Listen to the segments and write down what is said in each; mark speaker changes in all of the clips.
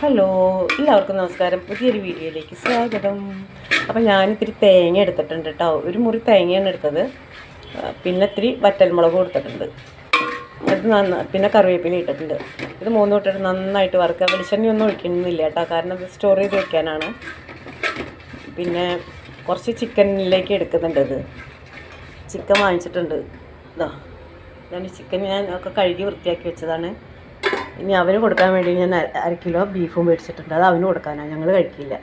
Speaker 1: Hello എല്ലാവർക്കും നമസ്കാരം. പുതിയൊരു വീഡിയോയിലേക്ക് സ്വാഗതം. അപ്പം ഞാനിത്തിരി തേങ്ങ എടുത്തിട്ടുണ്ട് കേട്ടോ ഒരു മുറി തേങ്ങയാണ് എടുത്തത്. പിന്നെ ഇത്തിരി വറ്റൽമുളക് കൊടുത്തിട്ടുണ്ട്. അത് നന്ന പിന്നെ കറിവേപ്പില ഇട്ടിട്ടുണ്ട്. ഇത് മൂന്ന് തൊട്ടിട്ട് നന്നായിട്ട് വറുക്കുക. വെളിച്ചെണ്ണ ഒന്നും ഒഴിക്കുന്നില്ല കേട്ടോ കാരണം ഇത് സ്റ്റോർ ചെയ്ത് വെക്കാനാണ്. പിന്നെ കുറച്ച് ചിക്കനിലേക്ക് എടുക്കുന്നുണ്ട് ഇത്. ചിക്കൻ വാങ്ങിച്ചിട്ടുണ്ട്. ഇതാ ഇതാണ് ചിക്കൻ ഞാൻ ഒക്കെ കഴുകി വൃത്തിയാക്കി വെച്ചതാണ്. ഇനി അവന് കൊടുക്കാൻ വേണ്ടി ഞാൻ അര കിലോ ബീഫും മേടിച്ചിട്ടുണ്ട്. അത് അവന് കൊടുക്കാനാണ് ഞങ്ങൾ കഴിക്കില്ല.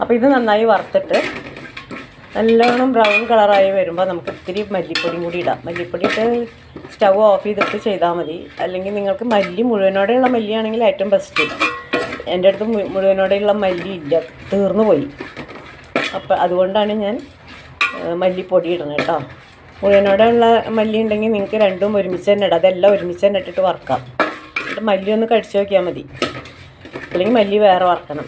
Speaker 1: അപ്പോൾ ഇത് നന്നായി വറുത്തിട്ട് നല്ലോണം ബ്രൗൺ കളറായി വരുമ്പോൾ നമുക്ക് ഇത്തിരി മല്ലിപ്പൊടിയും കൂടി ഇടാം. മല്ലിപ്പൊടി ഇട്ട് സ്റ്റൗ ഓഫ് ചെയ്തിട്ട് ചെയ്താൽ മതി. അല്ലെങ്കിൽ നിങ്ങൾക്ക് മല്ലി മുഴുവനോടെയുള്ള മല്ലിയാണെങ്കിൽ ഏറ്റവും ബെസ്റ്റ് എന്റെ അടുത്ത് മുഴുവനോടെയുള്ള മല്ലി ഇല്ല. തീർന്നു പോയി. അപ്പോൾ അതുകൊണ്ടാണ് ഞാൻ മല്ലിപ്പൊടി ഇടുന്നത് കേട്ടോ. മുഴുവനോടെ ഉള്ള മല്ലി ഉണ്ടെങ്കിൽ നിങ്ങൾക്ക് രണ്ടും ഒരുമിച്ച് തന്നെ ഇടാം. അതെല്ലാം ഒരുമിച്ച് തന്നെ ഇട്ടിട്ട് വറക്കാം. എന്നിട്ട് മല്ലി ഒന്ന് കടിച്ചു നോക്കിയാൽ മതി. അല്ലെങ്കിൽ മല്ലി വേറെ വറക്കണം.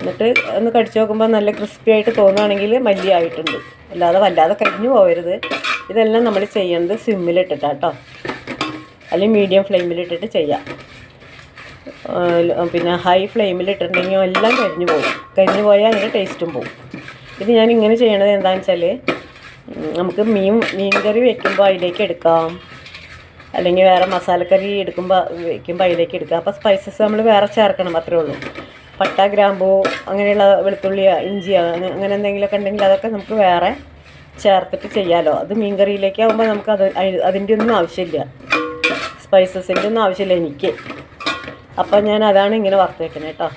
Speaker 1: എന്നിട്ട് ഒന്ന് കടിച്ചു നോക്കുമ്പോൾ നല്ല ക്രിസ്പി ആയിട്ട് തോന്നുകയാണെങ്കിൽ മല്ലി ആയിട്ടുണ്ട്. അല്ലാതെ വല്ലാതെ കരിഞ്ഞു പോകരുത് ഇതെല്ലാം നമ്മൾ ചെയ്യേണ്ടത് സിമ്മിലിട്ടിട്ടാട്ടോ അല്ലെങ്കിൽ മീഡിയം ഫ്ലെയിമിലിട്ടിട്ട് ചെയ്യാം. പിന്നെ ഹൈ ഫ്ലെയിമിലിട്ടിട്ടുണ്ടെങ്കിൽ എല്ലാം കരിഞ്ഞു പോകും. കരിഞ്ഞു പോയാൽ അതിന്റെ ടേസ്റ്റും പോകും. ഇത് ഞാൻ ഇങ്ങനെ ചെയ്യണത് എന്താണെന്ന് വെച്ചാൽ നമുക്ക് മീൻ മീൻ കറി വെക്കുമ്പോൾ അതിലേക്ക് എടുക്കാം. അല്ലെങ്കിൽ വേറെ മസാലക്കറി എടുക്കുമ്പോൾ വെക്കുമ്പോൾ അതിലേക്ക് എടുക്കാം. അപ്പോൾ സ്പൈസസ് നമ്മൾ വേറെ ചേർക്കണം അത്രേ ഉള്ളൂ. പട്ട ഗ്രാമ്പൂ അങ്ങനെയുള്ള വെളുത്തുള്ളി ഇഞ്ചി അങ്ങനെ എന്തെങ്കിലുമൊക്കെ ഉണ്ടെങ്കിൽ അതൊക്കെ നമുക്ക് വേറെ ചേർത്തിട്ട് ചെയ്യാമല്ലോ അത് മീൻ കറിയിലേക്ക് ആകുമ്പോൾ നമുക്ക് അത് അതിന്റെ ഒന്നും ആവശ്യമില്ല. സ്പൈസസിന്റെ ഒന്നും ആവശ്യമില്ല എനിക്ക്. അപ്പം ഞാൻ അതാണ് ഇങ്ങനെ വറുത്ത് കേട്ടോ